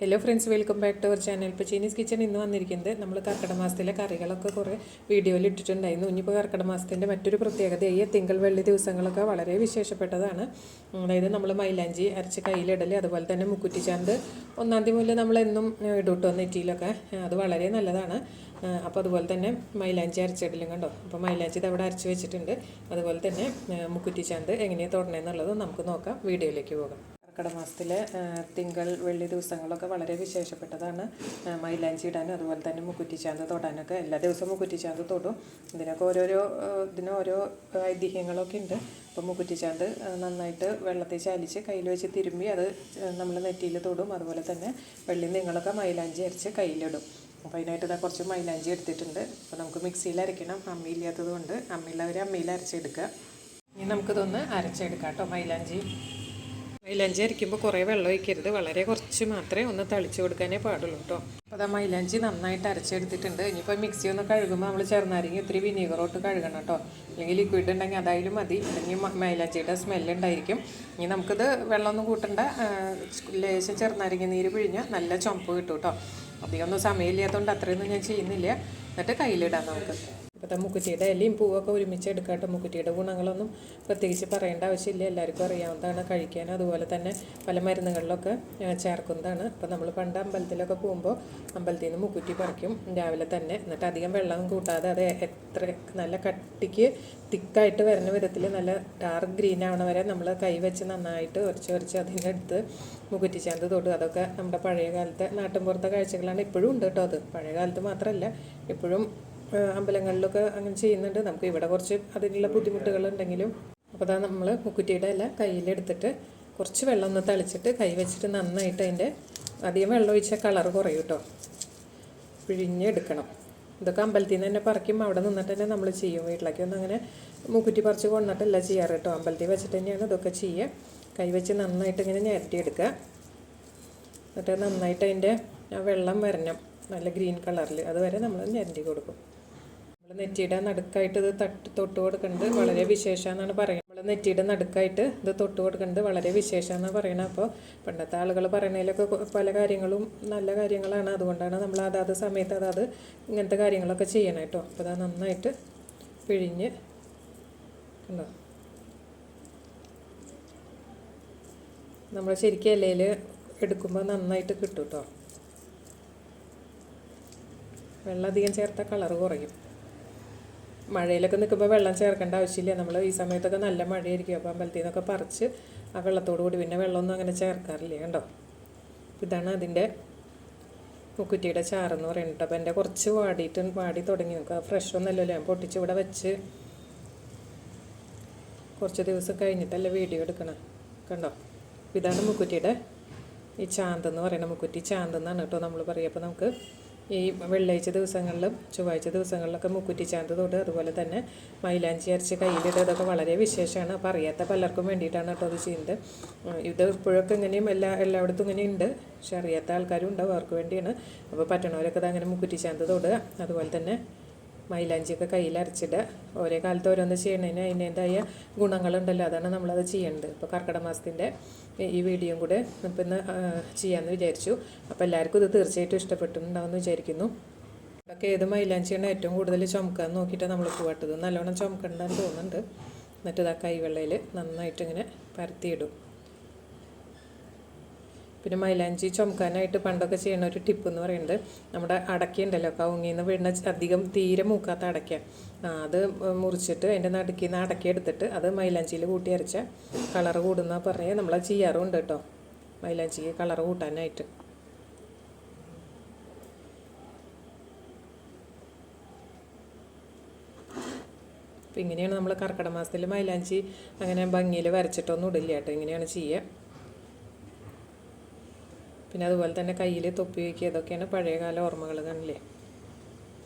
Hello friends welcome back to our channel ഇപ്പോൾ Chinese kitchen ഇന്ന് വന്നിരിക്കുന്നത് നമ്മൾ കർക്കിടക മാസത്തിലെ കറികളൊക്കെ കുറേ വീഡിയോയിൽ ഇട്ടിട്ടുണ്ടായിരുന്നു. ഇനിയിപ്പോൾ കർക്കിടക മാസത്തിന്റെ മറ്റൊരു ഈ തിങ്കൾ വെള്ളി ദിവസങ്ങളൊക്കെ വളരെ വിശേഷപ്പെട്ടതാണ്. അതായത് നമ്മൾ മൈലാഞ്ചി അരച്ച് കയ്യിലിടൽ അതുപോലെ തന്നെ മുക്കുറ്റി ചാന്ത് ഒന്നാം തീയതി മുതൽ നമ്മൾ എന്നും ഇടൂട്ടോ നെറ്റിയിലൊക്കെ. അത് വളരെ നല്ലതാണ്. അപ്പോൾ അതുപോലെ തന്നെ മൈലാഞ്ചി അരച്ചിടലും കണ്ടോ? അപ്പോൾ മൈലാഞ്ചി ഇതവിടെ അരച്ച് വെച്ചിട്ടുണ്ട്. അതുപോലെ തന്നെ മുക്കുറ്റി ചാന്ത് എങ്ങനെയാണ് തുടങ്ങുന്നത് നമുക്ക് നോക്കാം. വീഡിയോയിലേക്ക് പോകാം. കർക്കിടക മാസത്തിലെ തിങ്കൾ വെള്ളി ദിവസങ്ങളൊക്കെ വളരെ വിശേഷപ്പെട്ടതാണ്. മൈലാഞ്ചി ഇടാനും അതുപോലെ തന്നെ മുക്കുറ്റിച്ചാന്ത് തൊടാനൊക്കെ എല്ലാ ദിവസവും മുക്കുറ്റിച്ചാന്ത് തൊടും. ഇതിനൊക്കെ ഓരോരോ ഇതിന് ഓരോ ഐതിഹ്യങ്ങളൊക്കെ ഉണ്ട്. അപ്പോൾ മുക്കുറ്റിച്ചാന്ത് നന്നായിട്ട് വെള്ളത്തിൽ ചാലിച്ച് കയ്യിൽ വെച്ച് തിരുമ്പി അത് നമ്മൾ നെറ്റിയിൽ തൊടും. അതുപോലെ തന്നെ വെള്ളി നിങ്ങളൊക്കെ മൈലാഞ്ചി അരച്ച് കയ്യിലിടും. അപ്പോൾ അതിനായിട്ട് ഇതാ കുറച്ച് മൈലാഞ്ചി എടുത്തിട്ടുണ്ട്. അപ്പോൾ നമുക്ക് മിക്സിയിൽ അരയ്ക്കണം. അമ്മി ഇല്ലാത്തത് കൊണ്ട് അമ്മിയുള്ളവർ അമ്മിയിൽ അരച്ചെടുക്കുക. ഇനി നമുക്കിതൊന്ന് അരച്ചെടുക്കാം കേട്ടോ മൈലാഞ്ചി. മൈലാഞ്ചി അരിക്കുമ്പോൾ കുറേ വെള്ളം ഒഴിക്കരുത്. വളരെ കുറച്ച് മാത്രമേ ഒന്ന് തളിച്ച് കൊടുക്കാനേ പാടുള്ളൂ കേട്ടോ അപ്പോൾ ആ മൈലാഞ്ചി നന്നായിട്ട് അരച്ചെടുത്തിട്ടുണ്ട്. ഇനിയിപ്പോൾ മിക്സി ഒന്ന് കഴുകുമ്പോൾ നമ്മൾ ചെറുനാരങ്ങ ഇത്തിരി വിനീഗറോട്ട് കഴുകണം കേട്ടോ അല്ലെങ്കിൽ ലിക്വിഡ് ഉണ്ടെങ്കിൽ അതായാലും മതി. അല്ലെങ്കിൽ മൈലഞ്ചിയുടെ മൈലാഞ്ചിയുടെ സ്മെല്ല് ഉണ്ടായിരിക്കും. ഇനി നമുക്കിത് വെള്ളമൊന്നും കൂട്ടണ്ട. ലേശം ചെറുനാരങ്ങ നീര് പിഴിഞ്ഞാൽ നല്ല ചുമപ്പ് കിട്ടും കേട്ടോ അധികമൊന്നും സമയമില്ലാത്തതുകൊണ്ട് അത്രയൊന്നും ഞാൻ ചെയ്യുന്നില്ല. എന്നിട്ട് കയ്യിലിടാം നമുക്ക്. ഇപ്പോഴത്തെ മുക്കുറ്റിയുടെ ഇലയും പൂവൊക്കെ ഒരുമിച്ച് എടുക്കാട്ടോ. മുക്കുറ്റിയുടെ ഗുണങ്ങളൊന്നും പ്രത്യേകിച്ച് പറയേണ്ട ആവശ്യമില്ല. എല്ലാവർക്കും അറിയാവുന്നതാണ് കഴിക്കാൻ അതുപോലെ തന്നെ പല മരുന്നുകളിലൊക്കെ ചേർക്കുന്നതാണ്. അപ്പോൾ നമ്മൾ പണ്ട് അമ്പലത്തിലൊക്കെ പോകുമ്പോൾ അമ്പലത്തിൽ നിന്ന് മുക്കുറ്റി പറിക്കും. രാവിലെ തന്നെ എന്നിട്ട് അധികം വെള്ളം കൂട്ടാതെ അത് എത്ര നല്ല കട്ടിക്ക് തിക്കായിട്ട് വരുന്ന വിധത്തിൽ നല്ല ഡാർക്ക് ഗ്രീൻ ആവണ വരെ നമ്മൾ കൈ വെച്ച് നന്നായിട്ട് ഉരച്ച് ഉരച്ച് അതിനടുത്ത് മുക്കുറ്റിച്ചാന്ത് തൊടും. അതൊക്കെ നമ്മുടെ പഴയ കാലത്തെ നാട്ടിൻപുറത്തെ കാഴ്ചകളാണ്. ഇപ്പോഴും ഉണ്ട് കേട്ടോ അത്. പഴയ കാലത്ത് മാത്രമല്ല ഇപ്പോഴും അമ്പലങ്ങളിലൊക്കെ അങ്ങനെ ചെയ്യുന്നുണ്ട്. നമുക്ക് ഇവിടെ കുറച്ച് അതിനുള്ള ബുദ്ധിമുട്ടുകളുണ്ടെങ്കിലും അപ്പോൾ അതാ നമ്മൾ മുക്കുറ്റിയുടെ ഇല കയ്യിലെടുത്തിട്ട് കുറച്ച് വെള്ളം ഒന്ന് തളിച്ചിട്ട് കൈ വെച്ചിട്ട് നന്നായിട്ട് അതിന്റെ അധികം വെള്ളം ഒഴിച്ചാൽ കളർ കുറയും കേട്ടോ പിഴിഞ്ഞെടുക്കണം. ഇതൊക്കെ അമ്പലത്തിൽ നിന്ന് തന്നെ പറിക്കും. അവിടെ നിന്നിട്ട് തന്നെ നമ്മൾ ചെയ്യും. വീട്ടിലേക്ക് ഒന്നും അങ്ങനെ മൂക്കുറ്റി പറിച്ച് കൊണ്ടിട്ടല്ല ചെയ്യാറ് കേട്ടോ അമ്പലത്തിൽ വെച്ചിട്ട് തന്നെയാണ് ഇതൊക്കെ ചെയ്യുക കൈ വെച്ച് നന്നായിട്ട് ഇങ്ങനെ ഞരട്ടിയെടുക്കുക എന്നിട്ട് നന്നായിട്ട് അതിന്റെ ആ വെള്ളം വരണം. നല്ല ഗ്രീൻ കളറിൽ അതുവരെ നമ്മൾ ഞരണ്ടി കൊടുക്കും. നമ്മൾ നെറ്റിയുടെ നടുക്കായിട്ട് ഇത് തട്ട് തൊട്ട് കൊടുക്കുന്നത് വളരെ വിശേഷമെന്നാണ് പറയുന്നത് നമ്മൾ നെറ്റിയുടെ നടുക്കായിട്ട് ഇത് തൊട്ട് കൊടുക്കുന്നത് വളരെ വിശേഷമെന്നാണ് പറയുന്നത് അപ്പോൾ പണ്ടത്തെ ആളുകൾ പറയണതിലൊക്കെ പല കാര്യങ്ങളും നല്ല കാര്യങ്ങളാണ്. അതുകൊണ്ടാണ് നമ്മൾ അതാത് സമയത്ത് അതാത് ഇങ്ങനത്തെ കാര്യങ്ങളൊക്കെ ചെയ്യണം കേട്ടോ അപ്പോൾ അത് നന്നായിട്ട് പിഴിഞ്ഞ് കണ്ടോ? നമ്മൾ ശരിക്കും ഇലയിൽ എടുക്കുമ്പോൾ നന്നായിട്ട് കിട്ടും കേട്ടോ വെള്ളം അധികം ചേർത്താൽ കളറ് കുറയും. മഴയിലൊക്കെ നിൽക്കുമ്പോൾ വെള്ളം ചേർക്കേണ്ട ആവശ്യമില്ല. നമ്മൾ ഈ സമയത്തൊക്കെ നല്ല മഴയായിരിക്കും. അപ്പോൾ അമ്പലത്തിൽ നിന്നൊക്കെ പറിച്ച് ആ വെള്ളത്തോടു കൂടി പിന്നെ വെള്ളമൊന്നും അങ്ങനെ ചേർക്കാറില്ല. കണ്ടോ? ഇതാണ് അതിന്റെ കുറ്റിയുടെ ചാറെന്ന് പറയുന്നത് അപ്പോൾ എന്റെ കുറച്ച് വാടിയിട്ട് വാടി തുടങ്ങി. നോക്കുക ഫ്രഷ് ഒന്നല്ലല്ലോ ഞാൻ പൊട്ടിച്ച് ഇവിടെ വെച്ച് കുറച്ച് ദിവസം കഴിഞ്ഞിട്ടല്ലേ വീഡിയോ എടുക്കണം. കണ്ടോ? ഇതാണ് മുക്കുറ്റിയുടെ ഈ ചാന്തെന്ന് പറയുന്നത് മുക്കുറ്റി ചാന്തെന്നാണ് കേട്ടോ നമ്മൾ പറയുക. അപ്പോൾ നമുക്ക് ഈ വെള്ളിയാഴ്ച ദിവസങ്ങളിലും ചൊവ്വാഴ്ച ദിവസങ്ങളിലൊക്കെ മുക്കുറ്റി ചാന്ത് തൊട്ട് അതുപോലെ തന്നെ മൈലാഞ്ചി അരച്ച് കയ്യിലിട്ട് ഇതൊക്കെ വളരെ വിശേഷമാണ്. അപ്പോൾ അറിയാത്ത പലർക്കും വേണ്ടിയിട്ടാണ് കേട്ടോ അത് ചെയ്യുന്നത്. ഇത് ഇപ്പോഴൊക്കെ ഇങ്ങനെയും എല്ലാ എല്ലായിടത്തും ഇങ്ങനെയുണ്ട് പക്ഷെ അറിയാത്ത ആൾക്കാരും ഉണ്ടാവും അവർക്ക് വേണ്ടിയാണ്. അപ്പോൾ പറ്റണവരൊക്കെ ഇത് അങ്ങനെ മുക്കുറ്റി ചാന്ത് തൊടുക അതുപോലെ തന്നെ മൈലാഞ്ചിയൊക്കെ കയ്യിൽ അരച്ചിട്ട് ഓരോ കാലത്ത് ഓരോന്ന് ചെയ്യണതിന് അതിന്റെതായ ഗുണങ്ങളുണ്ടല്ലോ. അതാണ് നമ്മളത് ചെയ്യേണ്ടത് ഇപ്പോൾ കർക്കിടക മാസത്തിന്റെ ഈ വീഡിയോയും കൂടെ ഇപ്പം ഇന്ന് ചെയ്യാമെന്ന് വിചാരിച്ചു. അപ്പോൾ എല്ലാവർക്കും ഇത് തീർച്ചയായിട്ടും ഇഷ്ടപ്പെട്ടിട്ടുണ്ടാവുമെന്ന് വിചാരിക്കുന്നു. ഇതൊക്കെ ഏത് മൈലാഞ്ചിയാണ് ഏറ്റവും കൂടുതൽ ചുമക്കാൻ നോക്കിയിട്ട് നമ്മൾ പോവാട്ടത് നല്ലോണം ചുമക്കണ്ടെന്ന് തോന്നുന്നുണ്ട്. എന്നിട്ട് ഇതാ കൈവെള്ളയിൽ നന്നായിട്ട് ഇങ്ങനെ പരത്തിയിടും. പിന്നെ മൈലാഞ്ചി ചുമക്കാനായിട്ട് പണ്ടൊക്കെ ചെയ്യുന്ന ഒരു ടിപ്പ് എന്ന് പറയുന്നത് നമ്മുടെ അടക്കയുണ്ടല്ലോ കവുങ്ങിൽ നിന്ന് വീണ അധികം തീരെ മൂക്കാത്ത അടയ്ക്ക അത് മുറിച്ചിട്ട് അതിന്റെ നടുക്കിൽ നിന്ന് അടയ്ക്ക എടുത്തിട്ട് അത് മൈലാഞ്ചിയിൽ കൂട്ടി അരച്ച കളർ കൂടുന്ന പറഞ്ഞ് നമ്മൾ ചെയ്യാറുണ്ട് കേട്ടോ മൈലാഞ്ചിക്ക് കളർ കൂട്ടാനായിട്ട്. ഇങ്ങനെയാണ് നമ്മൾ കർക്കിടക മാസത്തിൽ മൈലാഞ്ചി അങ്ങനെ ഭംഗിയിൽ വരച്ചിട്ടൊന്നും ഇടില്ല കേട്ടോ ഇങ്ങനെയാണ് ചെയ്യുക. പിന്നെ അതുപോലെ തന്നെ കയ്യിൽ തൊപ്പി വയ്ക്കുക ഇതൊക്കെയാണ് പഴയകാല ഓർമ്മകൾ കാണില്ലേ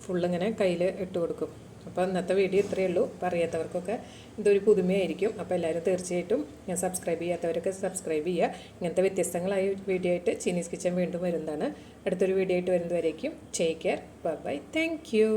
ഫുള്ളിങ്ങനെ കയ്യിൽ ഇട്ട് കൊടുക്കും. അപ്പോൾ ഇന്നത്തെ വീഡിയോ ഇത്രയേ ഉള്ളൂ. അപ്പോൾ അറിയാത്തവർക്കൊക്കെ ഇതൊരു പുതുമയായിരിക്കും. അപ്പോൾ എല്ലാവരും തീർച്ചയായിട്ടും ഞാൻ സബ്സ്ക്രൈബ് ചെയ്യാത്തവരൊക്കെ സബ്സ്ക്രൈബ് ചെയ്യുക. ഇങ്ങനത്തെ വ്യത്യസ്തങ്ങളായ വീഡിയോ ആയിട്ട് ചീനീസ് കിച്ചൻ വീണ്ടും വരുന്നതാണ്. അടുത്തൊരു വീഡിയോ ആയിട്ട് വരുന്നതുവരേക്കും. Take care bye thank you